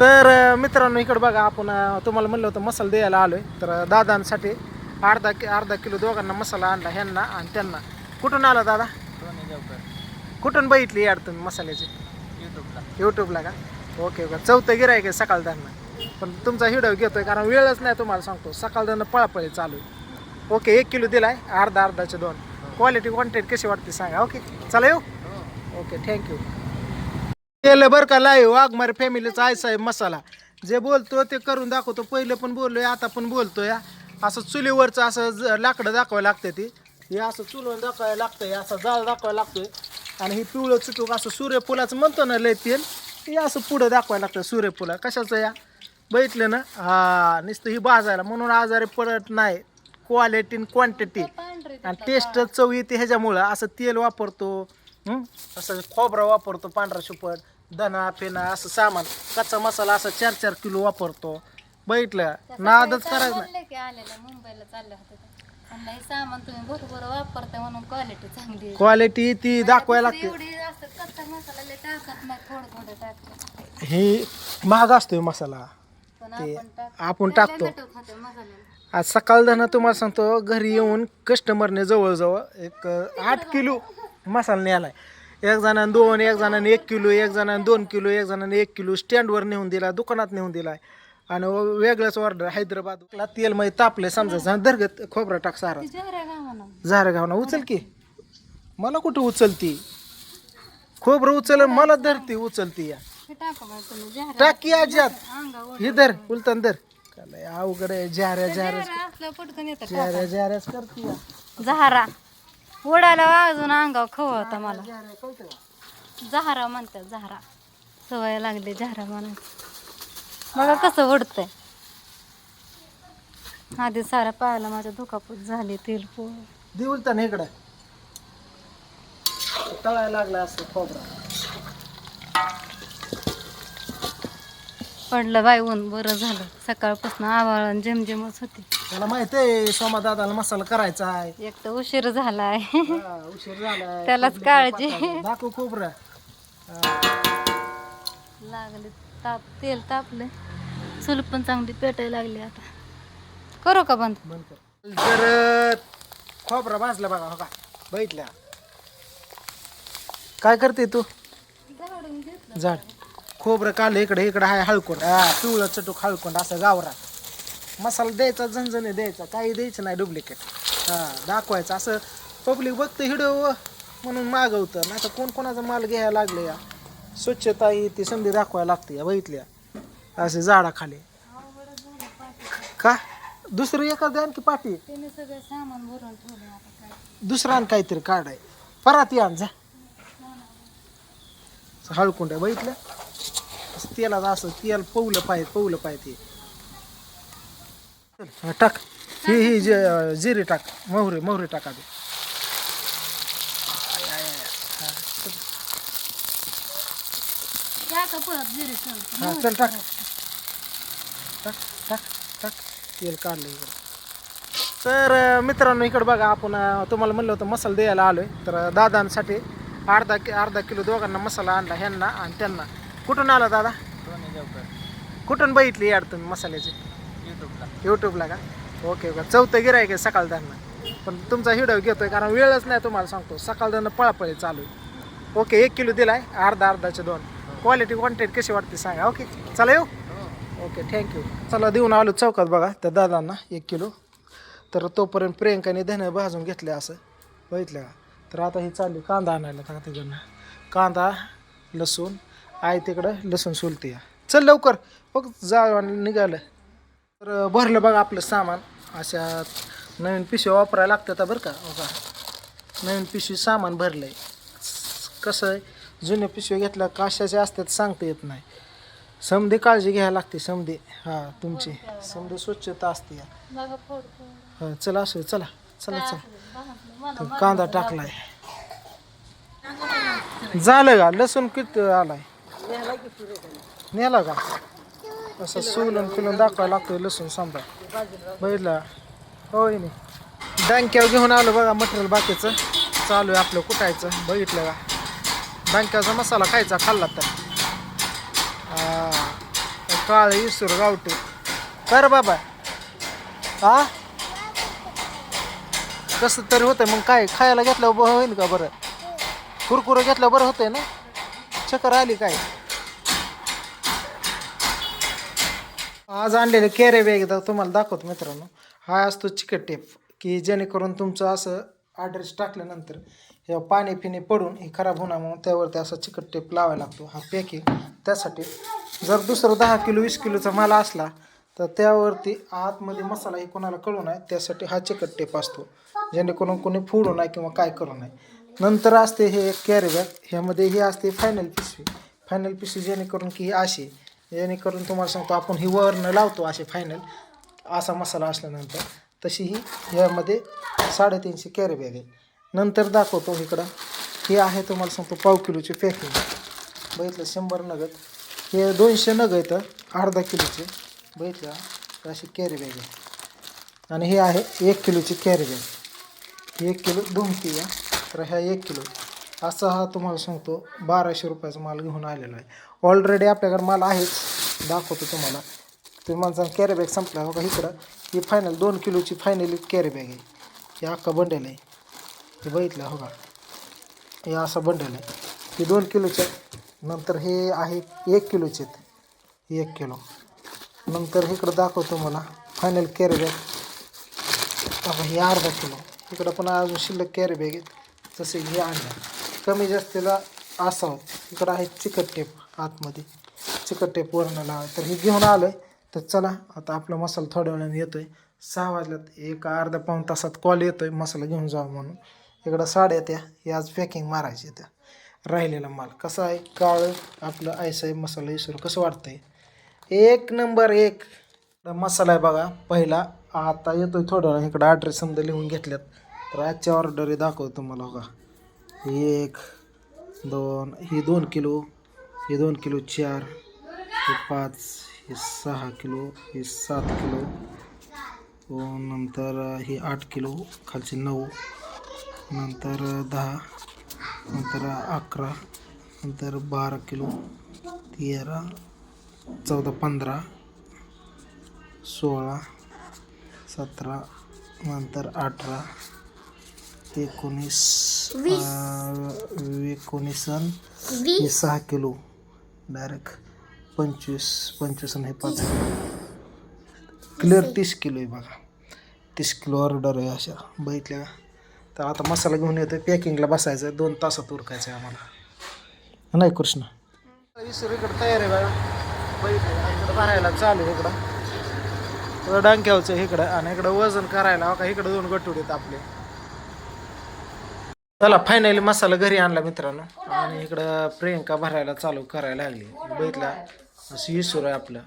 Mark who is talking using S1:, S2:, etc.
S1: तर मित्रांनो इकडे बघा आपण तुम्हाला म्हणलं होतं मसाला द्यायला आलोय. तर दादांसाठी अर्धा कि अर्धा किलो दोघांना मसाला आणला ह्यांना आणि त्यांना. कुठून आला दादा? कुठून बघितली याड तुम्ही मसाल्याची?
S2: युट्यूबला
S1: यूट्यूबला का? ओके ओके चौथं गिरायक आहे सकाळ पण तुमचा व्हिडिओ घेतोय कारण वेळच नाही तुम्हाला सांगतो. सकाळ त्यांना पळापळी चालू आहे. ओके एक किलो दिलाय. अर्धा अर्धाचे दोन. क्वालिटी क्वांटिटी कशी वाटते सांगा ओके चला येऊ? ओके थँक्यू केलं बरं का लाईव्ह वाघमारे फॅमिलीचा आहे आहे मसाला. जे बोलतो ते करून दाखवतो. पहिलं पण बोललोय आता पण बोलतोय. असं चुलीवरचं असं ज- लाकडं दाखवायला लागतं ती. हे असं चुलून दाखवायला लागतंय असं जाळ दाखवायला लागतोय. आणि हे पिवळं चुटूक असं सूर्यफुलाचं म्हणतो ना लय तेल हे असं पुढं दाखवायला लागतं सूर्यफुला. कशाचं या? बघितलं ना? हा नुसतं ही भाजायला. म्हणून आजारी पडत नाही. क्वालिटी क्वांटिटी आणि टेस्ट चव येते ह्याच्यामुळं. असं तेल वापरतो. हं? असं खोबरं वापरतो पांढरा शुपट. धना फेना असं सामान कच्चा मसाला असं चार चार किलो वापरतो. बघितलं? नादच करायचं नाही.
S3: बोलले की आलेलं मुंबईला चाललं होतं ते. म्हणलं हे सामान तुम्ही भरपूर वापरता म्हणून क्वालिटी चांगली आहे.
S1: क्वालिटी ती दाखवायला लागते.
S3: एवढी असं कच्चा मसाला लय टाकत नाही थोडं थोडं टाकतो.
S1: ही महाग असतोय मसाला.
S3: पण
S1: ते
S3: आपण टाक
S1: आपण टाकतो.
S3: मसाल्याला.
S1: आज सकाळ धनं तुम्हाला सांगतो घरी येऊन कस्टमरने जवळजवळ एक अं, आठ किलो मसाला नेलाय एक जणांनी दोन एक जणांनी एक किलो एक जणांनी दोन किलो एक जणांनी एक किलो स्टँडवर नेऊन दिला दुकानात नेऊन दिलाय. आणि वेगळंच ऑर्डर हैदराबादला तेल मध्ये तापले समजायचं धरगत खोबरं टाक सारा.
S3: जहऱ्या
S1: झार घावना उचल की. मला कुठं उचलती? खोबरं उचल मला धरती उचलती या.
S3: टाका जहऱ्या
S1: आज्यात
S3: अंगावर
S1: ही धर उलटन धर. अवघड आहे
S3: जहऱ्या येतं
S1: जाऱ्या जाऱ्याच करती या.
S3: जहारा उडाला वाजून अंगावर खवळता मला.
S1: जाऱ्या कळतं का?
S3: जहारा म्हणतात जहारा. सवय लागली जहारा म्हणायची बघा कसं उडतंय? आधी साऱ्या पायाला माझ्या दुखापत झाली तेल पोळ
S1: दे उलटन इकडं. तळायला लागला असं खोबरं.
S3: पडलं बाई ऊन बरं झालं. सकाळपासून आवाळ झिमझिमच होती.
S1: त्याला माहीत आहे सोमा दादाला मसाला करायचा आहे
S3: एक तर उशीर झालाय.
S1: हा, उशीर झालाय.
S3: त्यालाच काळजी.
S1: दाखव खोबरं.
S3: लागले ताप तेल तापले चूल पण चांगली पेटायला लागली आता. करू का बंद?
S1: बंद कर. जर खोबरं भाजलं बघा हो का? बघितल्या काय करते तू? झाड. खोबरं काढलं इकडे इकडे हाय हळकोंड. हा पिवळं चटूक हळकोंड असं गावरा मसाला द्यायचा झणझणी द्यायचा काही द्यायचं नाही डुप्लिकेट हा दाखवायचं. असं पब्लिक बघतं हिडो म्हणून मागवतं. नाही तर कोण कोणाचा माल घ्यायला लागले या? स्वच्छता ही ती संधी दाखवायला लागते या बघितल्या. असे झाडाखाली. का? दुसरं एखादं आणखी पाठी? दुसरा आण काहीतरी काढाय. परात आण जा. हळकुंड बघितलं? असं तेलात असं तेल पवलं पाहिजे पवलं पाहिजे हा, टाक. ही ही जे- जिरे टाक. मोहरी मोहरी टाका हा चल टाक. टाक टाक टाक. तेल काढलं इकडं. तर मित्रांनो इकडं बघा आपण तुम्हाला म्हणलं होतं मसाला द्यायला आलोय. तर अं, दादांसाठी अर्धा कि अर्धा किलो दोघांना मसाला आणला ह्यांना आणि त्यांना. कुठून आला दादा?
S2: दोन्ही देवकर
S1: कुठून बघितली याड तुम्ही मसाल्याची?
S2: युट्यूबला
S1: यूट्यूबला का? ओके ओके चौथं गिरायक आहे सकाळ त्यांना पण तुमचा व्हिडिओ घेतोय कारण वेळच नाही तुम्हाला सांगतो. सकाळ त्यांना पळापळी चालू आहे. ओके एक किलो दिलाय. अर्धा अर्धाचे दोन. क्वालिटी क्वांटिटी कशी वाटते सांगा. ओके चला येऊ. ओके थँक्यू चला देऊन आलो चौकात बघा. त्या दादांना एक किलो. तर तोपर्यंत प्रियंकाने धने भाजून घेतले असं. बघितलं का? तर आता ही चालली कांदा आणायला. का तिकडनं. कांदा लसूण आहे तिकडं लसूण सोलते या चल लवकर बघ जा निघालं. तर भरलं बघा आपलं सामान. अशा नवीन पिशव्या वापरायला लागतात बरं का बघा. नवीन पिशवी सामान भरलं आहे कसं आहे? जुन्या पिशव्या घेतल्या कशाचे असतात सांगता येत नाही. समधी काळजी घ्यायला लागते समधी. हां तुमची. समधी स्वच्छता असते. हा, चला असं चला. चला चला. कांदा टाकलाय. झालं का? लसूण किती आलाय? नेला का? असं सोलून फिलून दाखवायला लागतोय लसूण समजा बघितलं? होय नाही बँक्यावर घेऊन आलो बघा मटेरियल बाकीचं. चालू आहे आपलं कुटायचं बघितलं का? बँक्याचा मसाला खायचा खाल्ला तर. काळ इसूर गावठी. कर बाबा. हा कसं तरी होतंय मग काय? खायला घेतल्यावर बरं होईल का बरं? कुरकुरं घेतल्यावर बरं होतंय ना? चक्कर आली काय? आज आणलेले कॅरे बॅग एकदा तुम्हाला दाखवतो मित्रांनो. हा असतो चिकट टेप की जेणेकरून तुमचं असं ॲड्रेस टाकल्यानंतर हे पाणी पिणे पडून हे खराब होणार म्हणून त्यावरती असा चिकट टेप लावायला लागतो. हा पॅकिंग त्यासाठी जर दुसरं दहा किलो वीस किलोचा माल असला तर त्यावरती आतमध्ये मसाला हे कोणाला कळू नये त्यासाठी हा चिकट टेप असतो. जेणेकरून कोणी फोडू नये किंवा काय करू नये नंतर असते हे कॅरी बॅग ह्यामध्ये ही असते फायनल पिशवी. फायनल पिशवी जेणेकरून की ही अशी जेणेकरून तुम्हाला सांगतो आपण ही वरनं लावतो असे फायनल असा मसाला असल्यानंतर तशी ही यामध्ये साडेतीनशे कॅरी बॅग आहे. नंतर दाखवतो इकडं. हे आहे तुम्हाला सांगतो पाव किलोची पॅकिंग बघितलं शंभर नगद. हे दोनशे नग आहेत अर्धा किलोचे. बघितलं अशी कॅरी बॅग आहे. आणि हे आहे एक किलोची कॅरी बॅग एक किलो दोन किलो. तर ह्या एक किलो. असा हा तुम्हाला सांगतो बाराशे रुपयाचा माल घेऊन आलेला आहे. ऑलरेडी आपल्याकडे माल आहेच. दाखवतो तुम्हाला. ते माणसानं कॅरी बॅग संपला हो का इकडं. ही फायनल दोन किलोची फायनली कॅरी बॅग आहे. हे अख्खा बंडेल आहे. हे बघितलं हो का? हे असं बंडेल आहे. हे दोन किलोचे नंतर हे आहे एक किलोचे आहेत. एक किलो. नंतर इकडं दाखवतो मला फायनल कॅरी बॅग आता हे अर्धा किलो. इकडं पण अजून शिल्लक कॅरी बॅग आहेत. जसे हे आणलं कमी जास्तीला असावं. इकडं आहे चिकट टेप आतमध्ये. चिकट टेप वरनं लावा. तर हे घेऊन आलं आहे तर चला आता आपला मसाला थोड्या वेळाने येतो आहे सहा वाजल्यात. एक अर्धा पाऊण तासात कॉल येतो आहे मसाला घेऊन जावा म्हणून. इकडं साड्या त्या. हे आज पॅकिंग मारायची त्या. राहिलेला माल. कसा आहे? काळं आपलं आयसाई मसाला इसरू. कसं वाटतंय? एक नंबर एक. मसाला आहे बघा. पहिला. आता येतोय थोडा वेळा इकडं ॲड्रेस समजा लिहून घेतल्यात. तर आजच्या दाखवतो तुम्हाला बघा. एक दोन ही दोन किलो हे दोन किलो चार हे पाच हे सहा किलो हे सात किलो नंतर हे आठ किलो खालचे नऊ नंतर दहा नंतर अकरा नंतर बारा किलो तेरा चौदा पंधरा सोळा सतरा नंतर अठरा एकोणीस एकोणीस हे सहा किलो. डायरेक्ट पंचवीस पंचवीस आणि हे पाच किलो. क्लिअर तीस किलो आहे बघा. तीस किलो ऑर्डर आहे अशा. बघितल्या का? तर आता मसाला घेऊन येतो पॅकिंगला बसायचं दोन तासात उरकायचं आहे आम्हाला. नाही कृष्ण. वीस इकडं तयार आहे बघा. बघितलं इकडं भरायला चालू आहे इकडं. डांक्यावचं इकडं. आणि इकडं वजन करायला हो का? इकडं दोन गटुड आहेत आपले. चला फायनली मसाला घरी आणला मित्रांनो. आणि इकडं प्रियंका भरायला चालू करायला लागली. बघितला? असं इसूर आहे आपलं.